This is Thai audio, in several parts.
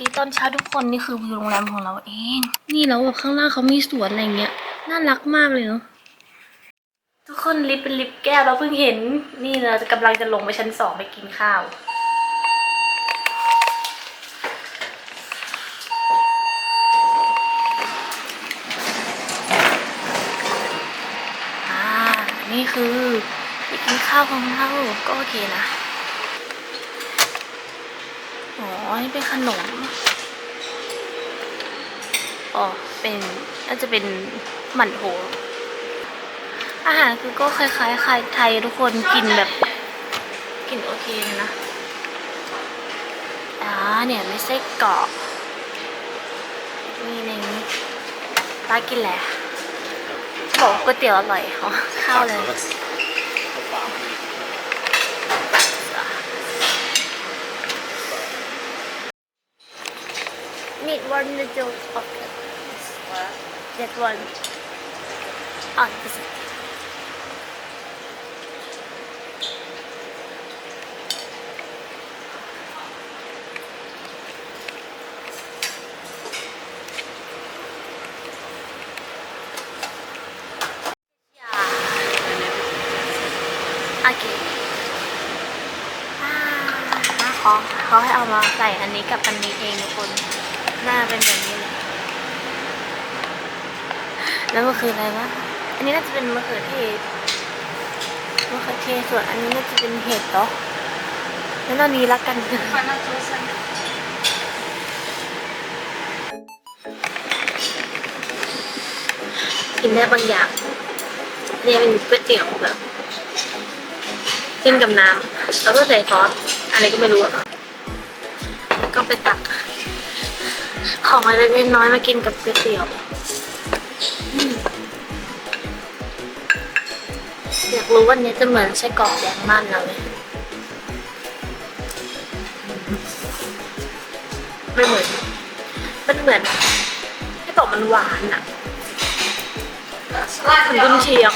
ดีตอนเช้าทุกคนนี่คือวิวโรงแรมของเราเอง นี่แล้วแบบข้างล่างเขามีสวนอะไรเงี้ยน่ารักมากเลยเนาะทุกคนลิฟต์เป็นลิฟต์แก้วเราเพิ่งเห็น นี่เราจะกำลังจะลงไปชั้นสองไปกินข้าวอ่านี่คือไปกินข้าวของเราก็โอเคนะ อ๋อ นี่เป็นขนม อ๋อ เป็นน่าจะเป็นหมั่นโถอาหารคือก็คล้ายๆไข่ไทยทุกคนกินแบบกินโอเคเลยนะอ่าเนี่ยไม่ใช่เกาะนี่ในนี้ป้ากินแหละบอกก๋วยเตี๋ยวอร่อยอ๋อข้าวเลย need one noodle pocket. What? That one. Oh, this one. แล้วมันคืออะไรวะ อันนี้น่าจะเป็นมะเขือเทศมะเขือเทศส่วนอันนี้น่าจะเป็นเห็ดเหรอแล้วอันนี้ละกันกินได้บางอย่างเนี่ยเป็นก๋วยเตี๋ยวแบบกินกับน้ำแล้วก็ใส่ซอสอะไรก็ไม่รู้อะก็ไปตัก ของอะไรเล็กน้อยมากินกับก๋วยเตี๋ยว รู้วันนี้จะเหมือนไส้กรอกแดงมันเราไหมไม่เหมือนมันเหมือนไส้กรอกมันหวานอะเหมือนกุนเชียง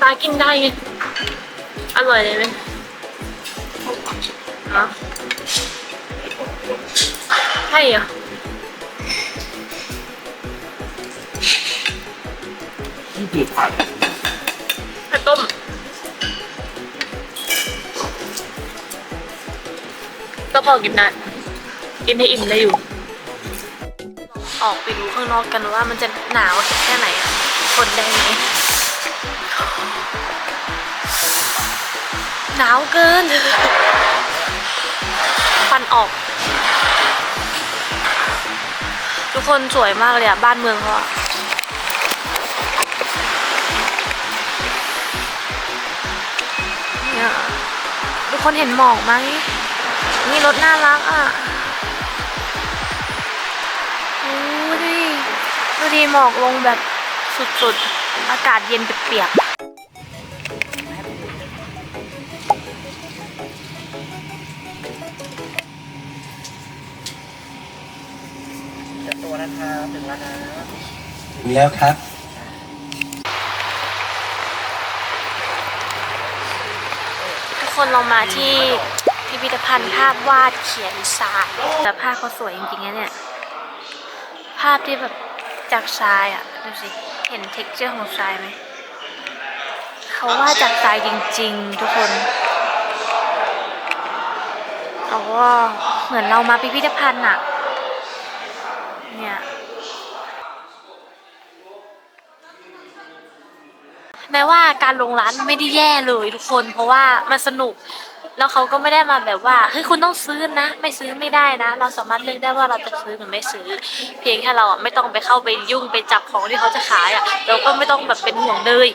ปลากินได้ไงอร่อยเลยไหมฮะใช่เหรอ คือผัดไข่ต้มก็พอกินได้กินให้อิ่มได้อยู่ ออกไปดูข้างนอกกันว่ามันจะหนาวแค่ไหนคนได้ไหมหนาวเกินฟันออก ทุกคนสวยมากเลยอะบ้านเมืองเขาอะ เนี่ยทุกคนเห็นหมอกไหมนี่รถน่ารักอะดูดิดูดิหมอกลงแบบสุดๆ อากาศเย็นเปียกๆตัวนะครับถึงแล้วนะถึงแล้วครับ ทุกคนลองมาที่พิพิธภัณฑ์ภาพวาดเขียนทรายแต่ภาพเขาสวยจริงๆนะเนี่ย ภาพที่แบบจากทรายอะดูสิ เห็นเท็กเจอร์ของทรายไหม เขาวาดจากทรายจริงๆ ทุกคนแล้วก็เหมือนเรามาพิพิธภัณฑ์อะ เนี่ย แม้ว่าการลงร้านไม่ได้แย่เลยทุกคน เพราะว่ามันสนุก แล้วเขาก็ไม่ได้มาแบบว่าเฮ้ยคุณต้องซื้อนะ ไม่ซื้อไม่ได้นะ เราสามารถเลือกได้ว่าเราจะซื้อหรือไม่ซื้อ เพียงแค่เราอะไม่ต้องไปเข้าไปยุ่งไปจับของที่เขาจะขายอะเราก็ไม่ต้องแบบเป็นห่วงเลย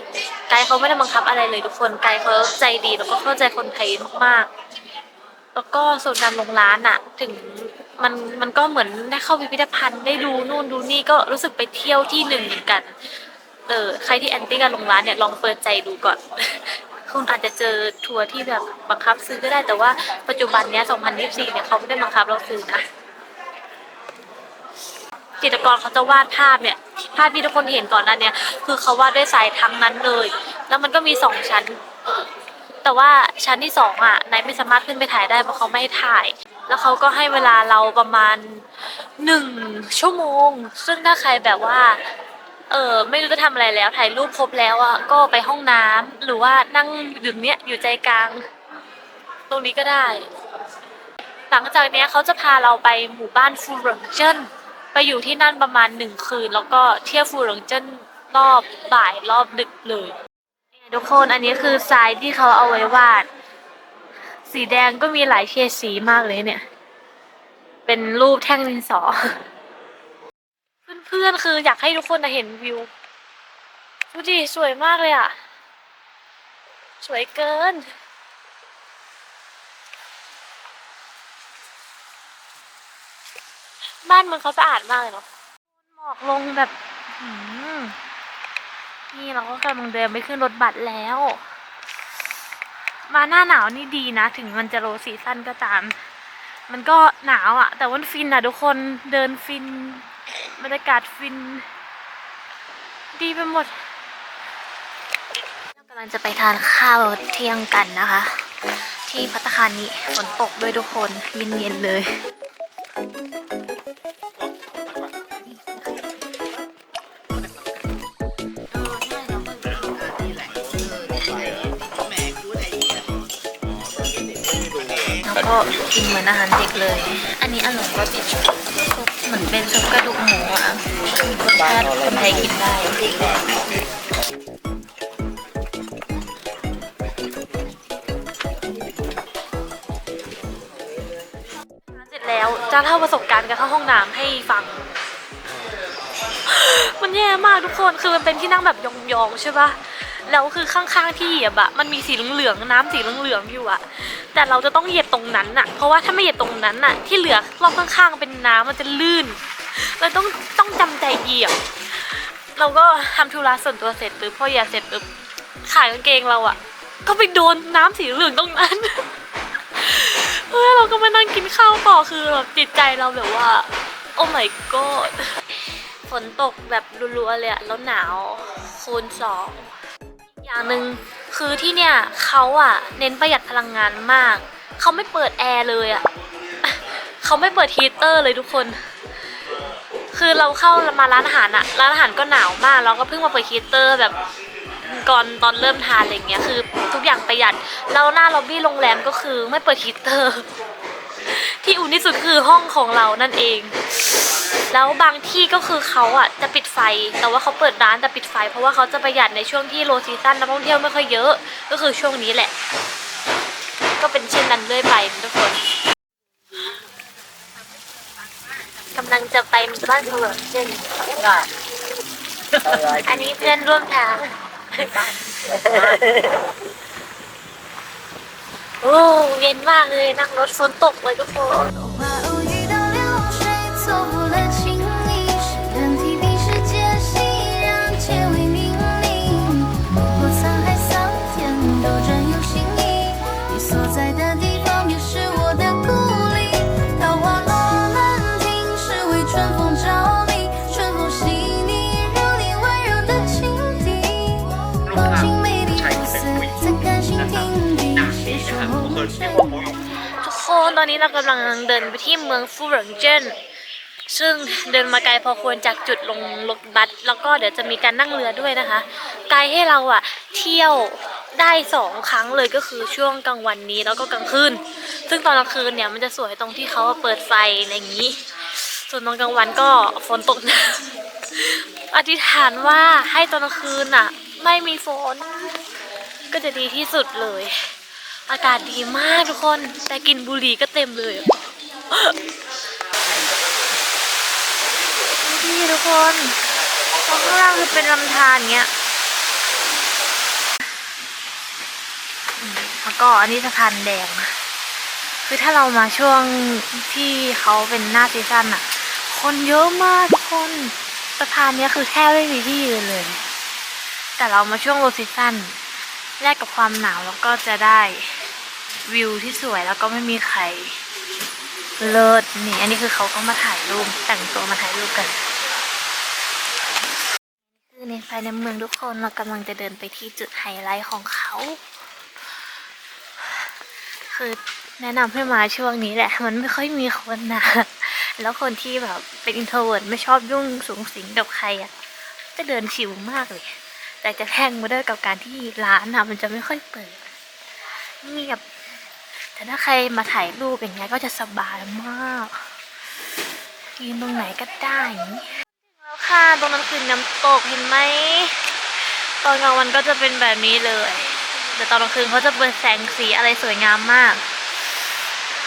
ไกด์เขาไม่ได้บังคับอะไรเลยทุกคนไกด์เขาใจดีแล้วก็เข้าใจคนไทยมากๆแล้วก็ส่วนการลงร้านอะ ถึงมันมันก็เหมือนได้เข้าพิพิธภัณฑ์ได้ดูนู่นดูนี่ก็รู้สึกไปเที่ยวที่หนึ่งเหมือนกัน เออใครที่แอนตี้การลงร้านเนี่ยลองเปิดใจดูก่อน คุณอาจจะเจอทัวร์ที่แบบบังคับซื้อก็ได้แต่ว่าปัจจุบันเนี้ย 2024 เนี่ยเขาไม่ได้บังคับเราซื้อนะจิตรกรเขาจะวาดภาพเนี่ยภาพที่ทุกคนเห็นก่อนนั้นเนี่ย คือเขาวาดด้วยทรายทั้งนั้นเลย แล้วมันก็มีสองชั้น แต่ว่าชั้นที่สองอะนายไม่สามารถขึ้นไปถ่ายได้เพราะเขาไม่ให้ถ่าย แล้วเขาก็ให้เวลาเราประมาณหนึ่งชั่วโมง ซึ่งถ้าใครแบบว่า เออไม่รู้จะทำอะไรแล้วถ่ายรูปครบแล้วอะก็ไปห้องน้ำหรือว่านั่งดื่มเนี้ยอยู่ใจกลาง ตรงนี้ก็ได้ หลังจากเนี้ยเขาจะพาเราไปหมู่บ้านฟูเหริงเจิ้นไปอยู่ที่นั่นประมาณหนึ่งคืน แล้วก็เที่ยวฟูเหริงเจิ้นรอบบ่ายรอบดึกเลยเนี่ยทุกคนอันนี้คือทรายที่เขาเอาไว้วาด สีแดงก็มีหลายเฉดสีมากเลยเนี่ย เป็นรูปแท่งดินสอ พื่อนคืออยากให้ทุกคนเห็นวิวดูดิสวยมากเลยอะ สวยเกิน บ้านมืองเขาสะอาดมากเลยเนาะหมอกลงแบบนี่เราก็กำลังเดินไปขึ้นรถบัสแล้ว มาหน้าหนาวนี่ดีนะ ถึงมันจะโลซีซั่นก็ตาม มันก็หนาวอะ่ะ แต่วันฟินอะ่ะทุกคนเดินฟิน บรรยากาศฟิน ดีไปหมดเรากำลังจะไปทานข้าวเที่ยงกันนะคะ ที่พัตคารนี้ฝนตกด้วยทุกคนเย็นๆเลยแล้วก็กินเหมือนอาหารเด็กเลย อันนี้อร่อยกว่าติดซุปเหมือนเป็นซุปกระ มูอะรสชาติคนไทยกินได้เสร็จแล้วจะเล่าประสบการณ์การเข้าห้องน้ำให้ฟัง มันแย่มากทุกคนคือมันเป็นที่นั่งแบบยองๆใช่ปะแล้วคือข้างๆที่เหยียบอะมันมีสีเหลืองๆน้ำสีเหลืองๆอยู่อะแต่เราจะต้องเหยียบตรงนั้นอะเพราะว่าถ้าไม่เหยียบตรงนั้นอะที่เหลือรอบข้างๆเป็นน้ำมันจะลื่น เราต้องต้องจำใจเหยียบ เราก็ทำธุระส่วนตัวเสร็จปุ๊บพอเหยียบเสร็จปุ๊บขายกางเกงเราอะก็ไปโดนน้ำสีเหลืองตรงนั้นเฮ้ยเราก็มานั่งกินข้าวต่อคือแบบจิตใจเราแบบว่า โอ้ my god ฝนตกแบบรัวๆเลยอะแล้วหนาวคูณสองอย่างหนึ่งคือที่เนี่ยเขาอะเน้นประหยัดพลังงานมาก เขาไม่เปิดแอร์เลยอะเขาไม่เปิดฮีเตอร์เลยทุกคน คือเราเข้ามาร้านอาหารอะร้านอาหารก็หนาวมากเราก็เพิ่งมาเปิดฮีเตอร์แบบก่อนตอนเริ่มทานอะไรเงี้ยคือทุกอย่างประหยัดแล้วหน้าล็อบบี้โรงแรมก็คือไม่เปิดฮีเตอร์ ที่อุ่นที่สุดคือห้องของเรานั่นเอง แล้วบางที่ก็คือเขาอะจะปิดไฟ แต่ว่าเขาเปิดร้านแต่ปิดไฟ เพราะว่าเขาจะประหยัดในช่วงที่โลซีซั่นนักท่องเที่ยวไม่ค่อยเยอะ ก็คือช่วงนี้แหละ ก็เป็นเช่นนั้นเรื่อยไปทุกคนกำลังจะไปบ้านเพื่อนเช่นอันนี้เพื่อนร่วมทางโอ้เย็นมากเลยนั่งรถฝนตกเลยทุกคน 春风着迷，春风细腻，如你温柔的情敌。光景美丽如斯，怎甘心停笔？谁说红尘？ ทุกคนตอนนี้เรากำลังเดินไปที่เมืองฟูเหริงเจิ้นซึ่งเดินมาไกลพอควรจากจุดลงรถบัสแล้วก็เดี๋ยวจะมีการนั่งเรือด้วยนะคะ ไกด์ให้เราอะเที่ยวได้สองครั้งเลยก็คือช่วงกลางวันนี้แล้วก็กลางคืน ซึ่งตอนกลางคืนเนี่ยมันจะสวยตรงที่เขาเปิดไฟอะไรอย่างนี้ ส่วนตอนกลางวันก็ฝนตกนะอธิษฐานว่าให้ตอนกลางคืนอะไม่มีฝน ก็จะดีที่สุดเลย อากาศดีมากทุกคน แต่กินบุหรี่ก็เต็มเลยนี่ทุกคนตรงข้างล่างคือเป็นลำธารเงี้ยอืมแล้วก็อันนี้สะพานแดงคือถ้าเรามาช่วงที่เขาเป็นหน้าซีซั่นอะ คนเยอะมากทุกคนสะพานนี้คือแทบไม่มีที่ยืนเลย แต่เรามาช่วงโลซีซั่นแลกกับความหนาวแล้วก็จะได้วิวที่สวยแล้วก็ไม่มีใครเลิศนี่ อันนี้คือเขาก็มาถ่ายรูปแต่งตัวมาถ่ายรูปกัน คือในภายในเมืองทุกคนเรากำลังจะเดินไปที่จุดไฮไลท์ของเขา คือแนะนำให้มาช่วงนี้แหละ มันไม่ค่อยมีคนนะ แล้วคนที่แบบเป็นอินโทรเวิร์ดไม่ชอบยุ่งสูงสิงกับใครอะ จะเดินชิวมากเลย แต่จะแพงมาด้วยกับการที่ร้านอะมันจะไม่ค่อยเปิดเงียบ แต่ถ้าใครมาถ่ายรูปอย่างเงี้ยก็จะสบายมากยืนตรงไหนก็ได้แล้วค่ะตรงนั้นคือน้ำตกเห็นไหมตอนกลางวันก็จะเป็นแบบนี้เลย แต่ตอนกลางคืนเขาจะเปิดแสงสีอะไรสวยงามมาก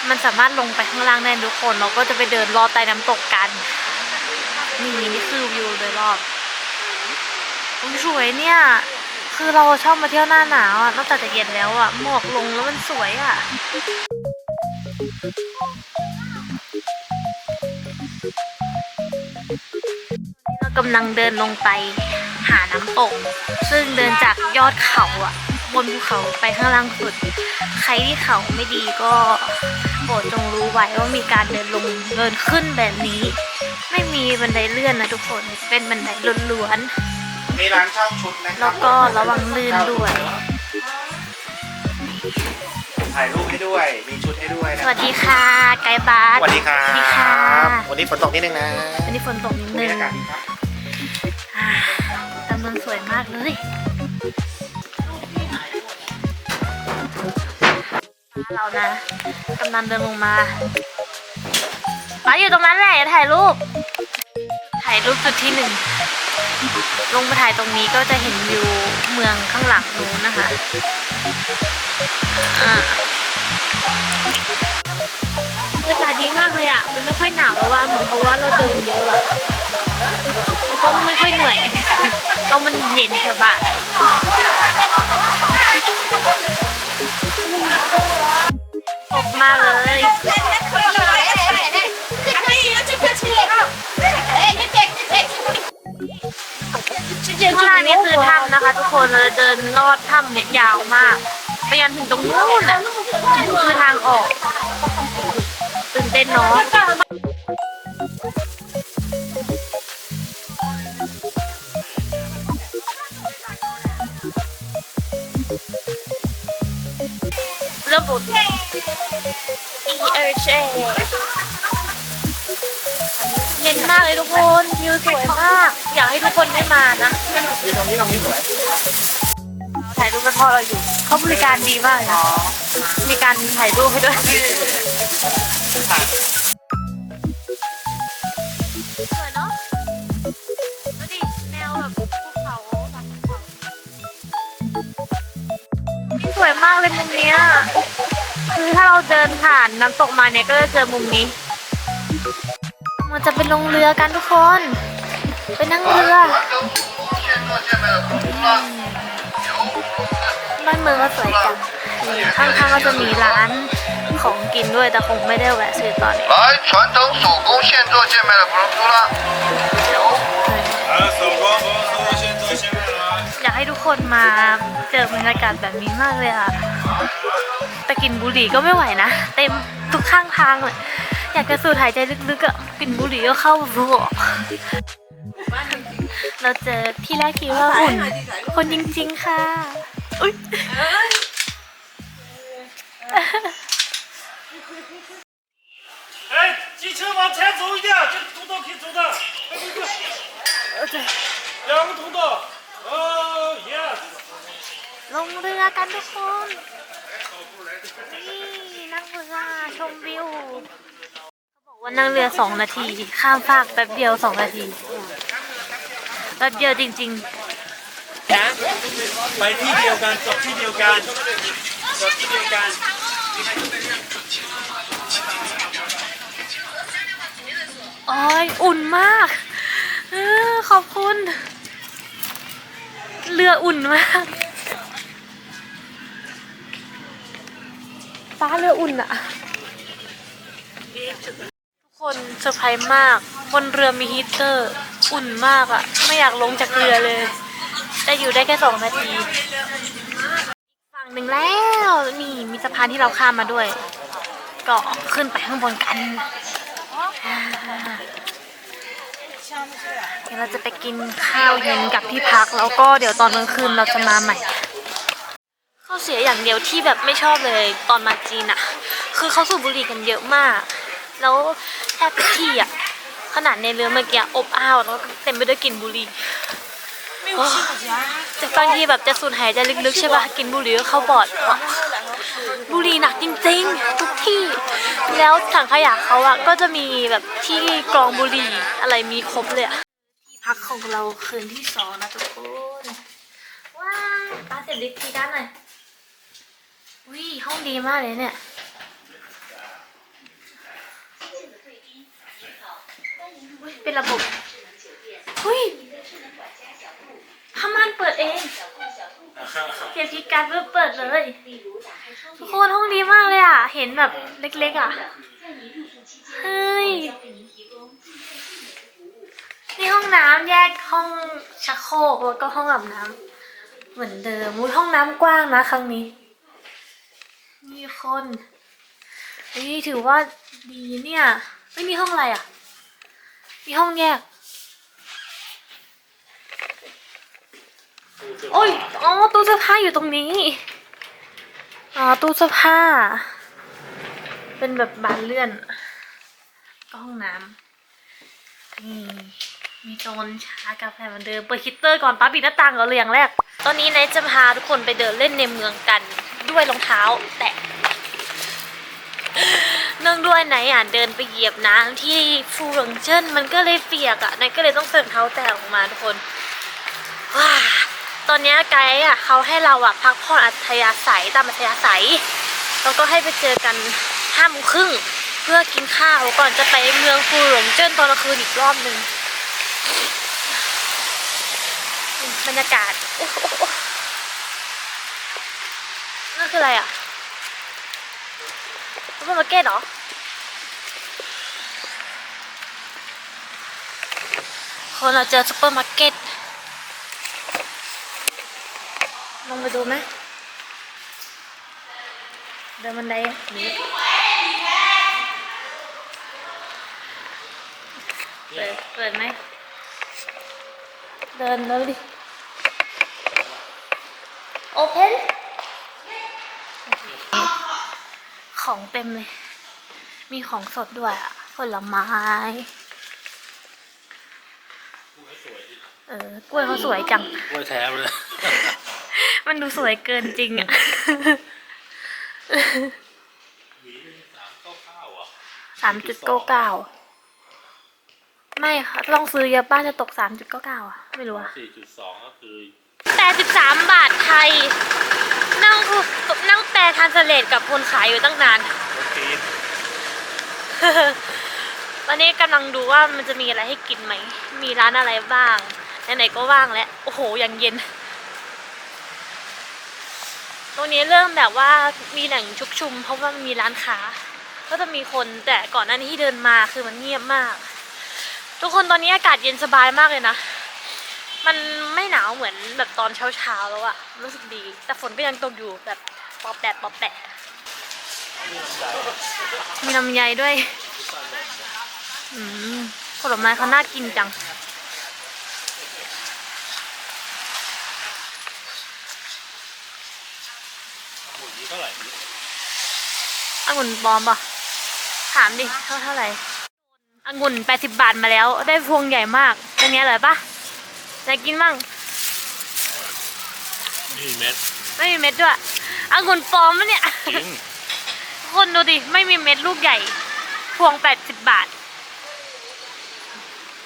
มันสามารถลงไปข้างล่างได้ทุกคน เราก็จะไปเดินรอใต้น้ำตกกัน นี่นี่คือวิวโดยรอบสวยเนี่ย คือเราชอบมาเที่ยวหน้าหนาวอะนอกจากจะเย็นแล้วอะ หมอกลงแล้วมันสวยอะเรากำลังเดินลงไปหาน้ำตก ซึ่งเดินจากยอดเขาอะ บนภูเขาไปข้างล่างสุด ใครที่เขาไม่ดีก็ โปรดจงรู้ไว้ว่ามีการเดินลงเดินขึ้นแบบนี้ ไม่มีบันไดเลื่อนนะทุกคนเป็นบันไดล้วนมีร้านเช่าชุดนะคๆรัแล้วก็ระวังลื่นด้วยถ่ายรูปให้ด้วยมีชุดให้ด้วยสนะวัสดีค่ะไกด์บาสสวัสดีครัสวัสดีค่ะบวันนี้ฝนตกนิดนึงนะวันนี้ฝนตกนิดบรนึรงยากาศดีครับอ่าแต่เมืองสวยมากเลย เรานะกำลังเดินลงมาป้าอยู่ตรงนั้นแหละอย่าถ่ายรูป ถ่ายรูปจุดที่หนึ่ง ลงมาถ่ายตรงนี้ก็จะเห็นวิวเมืองข้างหลังนู้นนะคะอ่าบรรยากาศดีมากเลยอะ มันไม่ค่อยหนาวแล้วว่าเหมือนเพราะว่าเราเดินเยอะอะมันก็ไม่ค่อยเหนื่อยก็มันเย็นสบาย ออกมาเลยข้างหน้านี้คือถ้ำนะคะ ทุกคนเราเดินลอดถ้ำเนี่ยยาวมาก ไปยันถึงตรงนู้นน่ะคือทางออกตื่นเต้นเนาะ เออเชเย็นมากเลยทุกคนวิวสวยมาก อยากให้ทุกคนได้มานะยืนตรงนี้ตรงนี้สวยถ่ายรูปกันพอเราอยู่ เขาบริการดีมากเลยนะมีการถ่ายรูปให้ด้วยสวยเนาะดูดิแนวแบบภูเขานี่สวยมากเลยมุมเนี้ยคือ ถ้าเราเดินผ่านน้ำตกมาเนี่ยก็จะเจอมุมนี้ มันจะไปลงเรือกันทุกคน ไปนั่งเรือ บ้านเมืองก็สวยจังนี่ข้างๆก็จะมีร้านของกินด้วยแต่คงไม่ได้แวะซื้อตอนนี้ 来，传统手工现做现卖的不用租啦。来，手工手工现做现卖了啊！ อยากให้ทุกคนมาเจอบรรยากาศแบบนี้มากเลยอะ แต่กลิ่นบุหรี่ก็ไม่ไหวนะ เต็มทุกข้างทางเลย อยากจะสูดหายใจลึกๆอะกลิ่นบุหรี่ก็เข้ารูเราเจอที่แรกคิดว่านคนจริงๆค่ะ อุ้ยลงเรือกันทุกคน นี่นั่งเรือชมวิวเขาบอกว่านั่งเรือสองนาที ข้ามฟากแป๊บเดียวสองนาทีแป๊บเดียวจริงไปที่เดียวกันจบที่เดียวกันจบที่เดียวกันๆโอ้ยอุ่นมากเออขอบคุณ เรืออุ่นมาก ฟ้าเรืออุ่นอะทุกคนเซอร์ไพรส์มาก บนเรือมีฮีเตอร์ อุ่นมากอะไม่อยากลงจากเรือเลยแต่อยู่ได้แค่สองนาทีฝั่งหนึ่งแล้วนี่มีสะพานที่เราข้ามมาด้วย ก็ขึ้นไปข้างบนกันเดี๋ยวเราจะไปกินข้าวเย็นกับที่พักแล้วก็เดี๋ยวตอนกลางคืนเราจะมาใหม่ ข้อเสียอย่างเดียวที่แบบไม่ชอบเลยตอนมาจีนอะคือเขาสูบบุหรี่กันเยอะมาก แล้วแทบทุกที่อะขนาดในเรือเมื่อกี้อบอ้าวแล้วเต็มไปด้วยกลิ่นบุหรี่แต่บางทีแบบจะสูดหายใจลึกๆใช่ปะกินบุหรี่ก็เข้าปอดบุหรี่หนักจริงๆ ทุกที่ แล้วถังขยะเขาอะก็จะมีแบบที่กรองบุหรี่อะไรมีครบเลยอะที่พักของเราคืนที่สองนะทุกคนว้าวตาเสร็จลิฟต์ทีด้านหน่อย วิห้องดีมากเลยเนี่ย เป็นระบบหุ้ยผ้าม่านเปิดเองเสียบคีย์การ์ดเพื่อเปิดเลย ทุกคนห้องดีมากเลยอะ เห็นแบบเล็กๆอะ เฮ้ยนี่ห้องน้ำแยกห้องชักโครกแล้วก็ห้องอาบน้ำเหมือนเดิมมุ้ห้องน้ำกว้างนะครั้งนี้ มีคนนี่ถือว่าดีเนี่ย ไม่มีห้องอะไรอะ มีห้องแยก โอ้ย อ๋อ ตู้เสื้อผ้าอยู่ตรงนี้ อ๋อ ตู้เสื้อผ้า เป็นแบบบานเลื่อน ก็ห้องน้ำนี่มีโซนชากาแฟเหมือนเดิม เปิดฮีตเตอร์ก่อนป้าปิดหน้าต่างก่อนเลยอย่างแรก ตอนนี้นายจะพาทุกคนไปเดินเล่นในเมืองกันด้วยรองเท้า แตะ เนื่องด้วยไหนอะเดินไปเหยียบน้ำที่ฟูริงเจิ้นมันก็เลยเปียกอะนายก็เลยต้องใส่รองเท้าแตะออกมาทุกคนว้าตอนนี้ไกด์อะเขาให้เราอะพักผ่อนอัธยาศัยตามอัธยาศัยแล้วก็ให้ไปเจอกันห้าโมงครึ่งเพื่อกินข้าวก่อนจะไปเมืองฟูหริงเจิ้นตอนกลางคืนอีกรอบหนึ่งบรรยากาศนั่นคืออะไรอะ ซุปเปอร์มาร์เก็ตเหรอ คนเราเจอซุปเปอร์มาร์เก็ต ลงไปดูไหมเดินบันไดอะหนีเปิดเปิดไหม เดินแล้วดิโอเพน ของเต็มเลย มีของสดด้วยอะผลไม้ เออกล้วยเขาสวยจัง กล้วยแท้เลย มันดูสวยเกินจริงอะสามจุดเก้าเก้าไม่ค่ะต้องซื้อเยอะป้าจะตกสามจุดเก้าเก้าอะไม่รู้อะสี่จุดสองก็คือ แปดสิบาทไทย นั่งคือนั่งแปลทานสเลตกับคนขายอยู่ตั้งนานตีนตอนนี้กำลังดูว่ามันจะมีอะไรให้กินไหม มีร้านอะไรบ้าง ไหนๆก็ว่างแล้ว โอ้โหยังเย็น ตรงนี้เริ่มแบบว่ามีแหล่งชุกชุม เพราะว่ามันมีร้านค้า ก็จะมีคนแต่ก่อนหน้านี้ที่เดินมาคือมันเงียบมาก ทุกคนตอนนี้อากาศเย็นสบายมากเลยนะ มันไม่หนาวเหมือนแบบตอนเช้าๆแล้วอะรู้สึกดี แต่ฝนก็ยังตกอยู่แบบปอบแปดปอบแปดมีลำไยด้วย อืมผลไม้เขาน่ากินจังหมุนนี้เท่าไหร่องุ่นปลอมป่ะถามดิเท่าเท่าไหร่องุ่นแปดสิบบาทมาแล้ว ได้พวงใหญ่มากเป็นไงอร่อยปะ อยากกินบ้าง นี่เม็ดไม่มีเม็ดด้วยองุ่นปลอมมะเนี่ย จริงคนดูดิ ไม่มีเม็ดลูกใหญ่ พวงแปดสิบบาท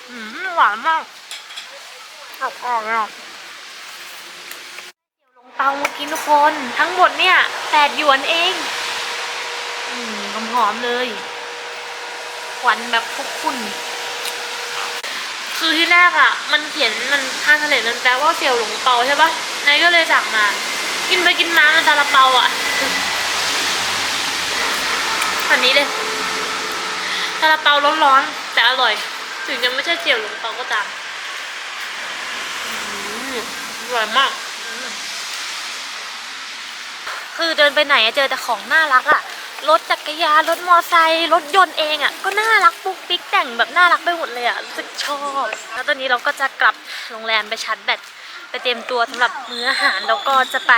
อืมหวานมากออกออกเนาะเดี๋ยวลงเตามากินทุกคน ทั้งหมดเนี่ยแปดหยวนเอง อืมหอมๆเลย ควันแบบคุกคุ่น คือที่แรกอะ มันเขียนมันทานทะเลมันแปลว่าเสี่ยวหลงเปาใช่ปะนายก็เลยสั่งมา กินไปกินมามันซาลาเปาอะอันนี้เลยซาลาเปาร้อนๆแต่อร่อย ถึงจะไม่ใช่เจียวหลงเปาก็ตามอร่อยมาก คือเดินไปไหนอะเจอแต่ของน่ารักอะ รถจักรยานรถมอไซค์รถยนต์เองอะก็น่ารักปุ๊กปิ๊กแต่งแบบน่ารักไปหมดเลยอะรู้สึกชอบ แล้วตอนนี้เราก็จะกลับโรงแรมไปชาร์จแบตไปเตรียมตัวสำหรับมื้ออาหารแล้วก็จะไป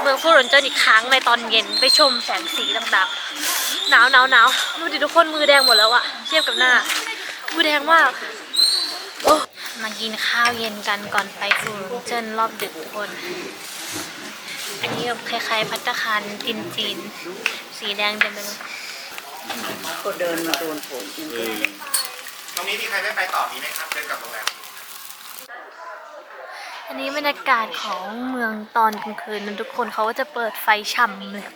เมืองฟูหลนเจิ้นอีกครั้งในตอนเย็นไปชมแสงสีต่างๆหนาวหนาวหนาวดูดิทุกคนมือแดงหมดแล้วอะเทียบกับหน้ามือแดงมากโอ้มากินข้าวเย็นกันก่อนไปฟูหลนเจิ้นรอบดึกทุกคน อันนี้แบบคล้ายๆพัตตาคารจีนจีน สีแดงเต็มไปหมดก็เดินมาโดนฝนตรงนี้มีใครไม่ไปต่อมีไหมครับเดินกลับโรงแรมอันนี้บรรยากาศของเมืองตอนกลางคืนนะทุกคนเขาก็จะเปิดไฟฉ่ำเลย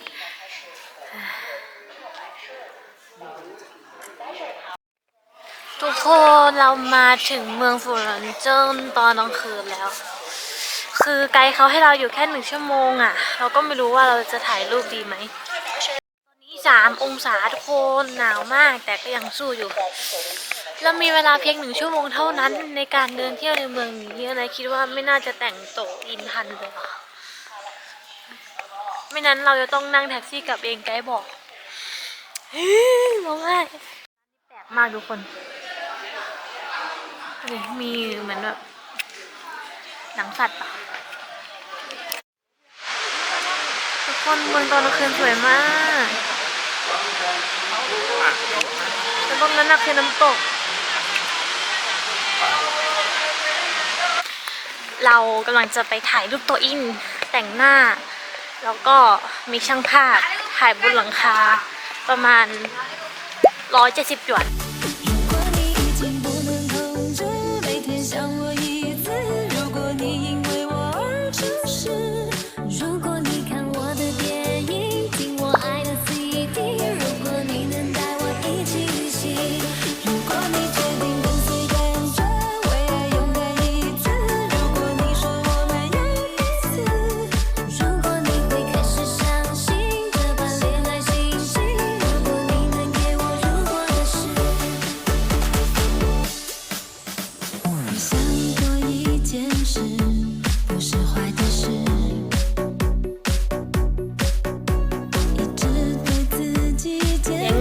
ทุกคนเรามาถึงเมืองฟูหลนเจิ้นตอนกลางคืนแล้ว คือไกด์เขาให้เราอยู่แค่หนึ่งชั่วโมงอะ่ะ เราก็ไม่รู้ว่าเราจะถ่ายรูปดีไหม ตอนนี้สามองศาทุกคนหนาวมากแต่ก็ยังสู้อยู่ เรามีเวลาเพียงหนึ่งชั่วโมงเท่านั้นในการเดินเที่ยวในเมืองนี้นะคิดว่าไม่น่าจะแต่งโตวอินทันเลยไม่นั้นเราจะต้องนั่งแท็กซี่กลับเองไกด์บอกเฮ้ยร้องไห้แปลกมากทุกคนนี่มีเหมือนแบบหนังสัตว์ปะทุก คนเมืองตอนกลางคืนสวยมากแล้วตรงนั้นน่ะคือน้ำตก เรากำลังจะไปถ่ายรูปตัวอินแต่งหน้า แล้วก็มีช่างภาพถ่ายบนหลังคาประมาณ 170หยวน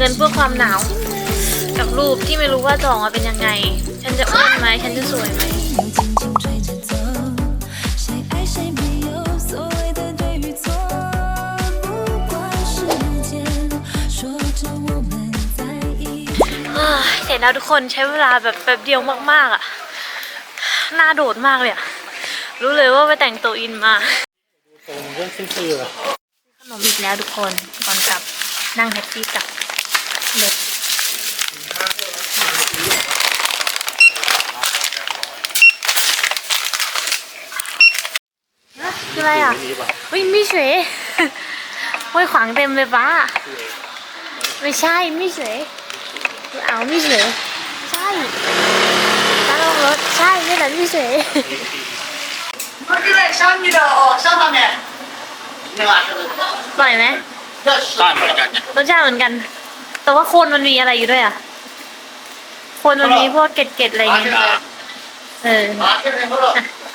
เงินเพื่อความหนาว กับรูปที่ไม่รู้ว่าจองมาเป็นยังไง ฉันจะอ้วนไหมฉันจะสวยไหมเห็นแล้วทุกคนใช้เวลาแบบแบบเดียวมากๆอะหน้าโดดมากเลยอะ รู้เลยว่าไปแต่งตัวอินมาขนมอีกแล้วทุกคนก่อนกลับนั่งแท็กซี่กลับ คืออะไรอ่ะเฮ้ยมีเฉย ห้อยขวางเต็มเลยป้าไม่ใช่มีเฉยเอามีเฉยใช่ป้าลงรถใช่นี่แหละมีเฉย 我这个小米的哦，小上面，那个是 ปล่อยไหม 这是干不干的。 รสชาติเหมือนกัน แต่ว่าโคนมันมีอะไรอยู่ด้วยอะโคนมันมีพวกเกล็ดๆอะไรอย่างเงี้ยด้วยเออ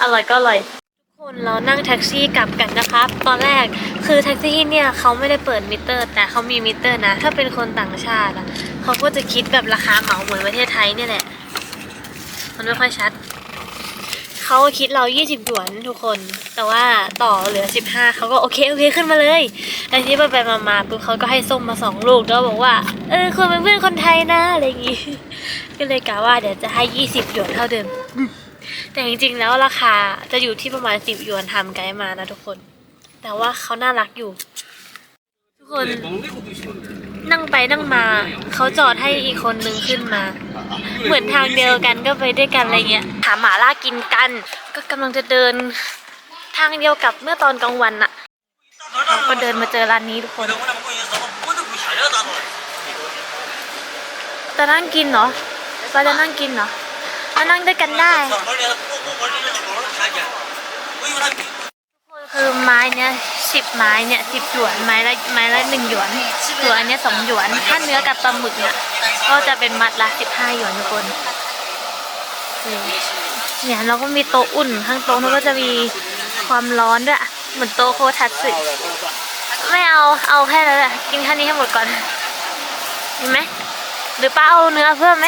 อร่อยก็อร่อยคนเรานั่งแท็กซี่กลับกันนะครับ ตอนแรกคือแท็กซี่เนี่ยเขาไม่ได้เปิดมิเตอร์ แต่เขามีมิเตอร์นะ ถ้าเป็นคนต่างชาติอะเขาก็จะคิดแบบราคาเหมาเหมือนประเทศไทยเนี่ยแหละ มันไม่ค่อยชัด เขาคิดเรา 20 หยวนทุกคน แต่ว่าต่อเหลือ 15 เขาก็โอเคโอเคขึ้นมาเลยแล้วทีนี้ไปไปมามาปุ๊บเขาก็ให้ส้มมาสองลูกแล้วบอกว่า เออคุณเป็นเพื่อนคนไทยนะอะไรอย่างงี้ ก็เลยกะว่าเดี๋ยวจะให้ 20 หยวนเท่าเดิม แต่จริงๆแล้วราคาจะอยู่ที่ประมาณ 10 หยวนทำไกด์มานะทุกคน แต่ว่าเขาน่ารักอยู่ ทุกคน นั่งไปนั่งมา เขาจอดให้อีกคนนึงขึ้นมา เหมือนทางเดียวกันก็ไปด้วยกันอะไรเงี้ยหาหมาล่ากินกัน ก็กำลังจะเดิน ทางเดียวกับเมื่อตอนกลางวันน่ะเราก็เดินมาเจอร้านนี้ทุกคนจะนั่งกินเหรอเราจะนั่งกินเหรอมานั่งด้วยกันได้ คือไม้เนี้ยสิบไม้เนี่ยสิบหยวนไม้ละไม้ละหนึ่งหยวนส่วอันเนี้ยสองหยวนถ้าเนื้อกับปลาหมึกเนี่ยก็จะเป็นมัดละสิบห้าหยวนทุกคนเนี่ยเราก็มีโต๊ะอุ่นข้างโต๊ะมันก็จะมีความร้อนด้วยเหมือนโต๊ะโคทัตสึไม่เอาเอาแค่นั้นแหละกินแค่นี้ให้หมดก่อนเห็นไหมหรือป้าเอาเนื้อเพิ่มไหม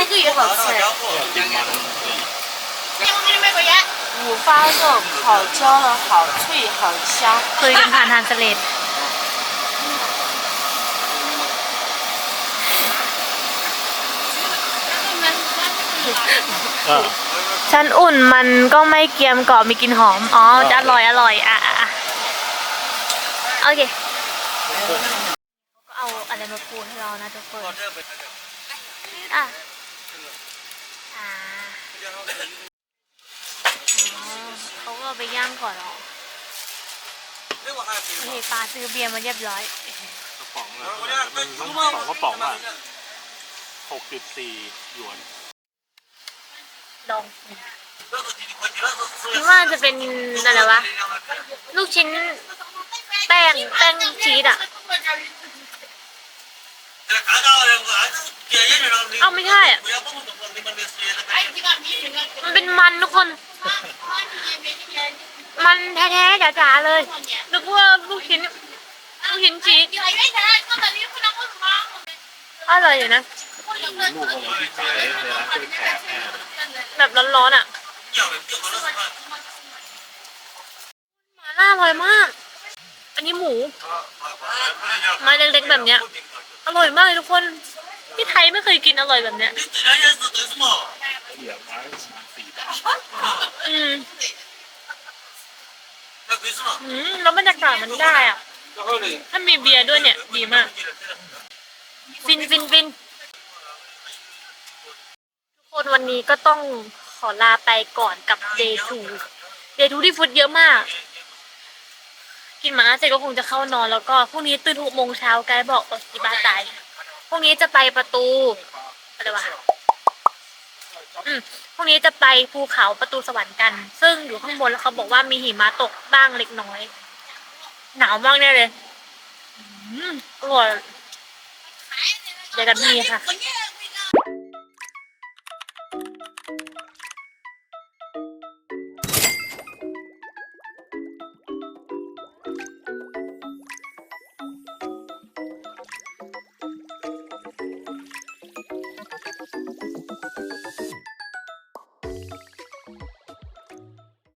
五花肉烤焦了，好脆，好香。 คุยกันผ่านทางสเลด 啊， ฉันอุ่นมันก็ไม่เกรียมกรอบมีกลิ่นหอม อ๋อ จะอร่อยอร่อย อ่ะอ่ะอ่ะโอเคก็เอาอะไรมาปูให้เรานะทุกคน อ่ะ อ่า ไปย่างก่อนเหรอโอเคปลาซื้อเบียร์มาเรียบร้อย กระป๋องอะมันมันสองกระป๋องอะหกจุดสี่หยวน ลองคิดว่าจะเป็นอะไรวะ ลูกชิ้น แป้งแป้งชีสอะ เอาไม่ใช่อะ มันเป็นมันทุกคน มันแท้ๆจ๋าๆเลยนึกว่าลูกชิ้นลูกชิ้นชีสอร่อยอยู่นะ ลูกอะไรที่ขายนร้านกล้วยแขกแน่แบบร้อนๆอะหมาล่าอร่อยมาก อันนี้หมูไม้เล็กๆแบบเนี้ย อร่อยมากเลยทุกคนที่ไทยไม่เคยกินอร่อยแบบเนี้ยเหลือไม้ประมา อืมอืมแล้วบรรยากาศมันได้อะ ถ้ามีเบียร์ด้วยเนี่ย ดีมาก ฟินฟินฟินทุกคนวันนี้ก็ต้องขอลาไปก่อนกับ day two day two ที่ฟุตเยอะมาก กินหมาล่าเสร็จก็คงจะเข้านอนแล้วก็พรุ่งนี้ตื่นหกโมงเช้าไกด์บอกว่าที่บ้านตายพรุ่งนี้จะไปประตูอะไรวะ อืมพรุ่งนี้จะไปภูเขาประตูสวรรค์กัน ซึ่งอยู่ข้างบนแล้วเขาบอกว่ามีหิมะตกบ้างเล็กน้อย หนาวมากแน่เลย อืมอร่อยเดี๋ยวกันพี่ค่ะ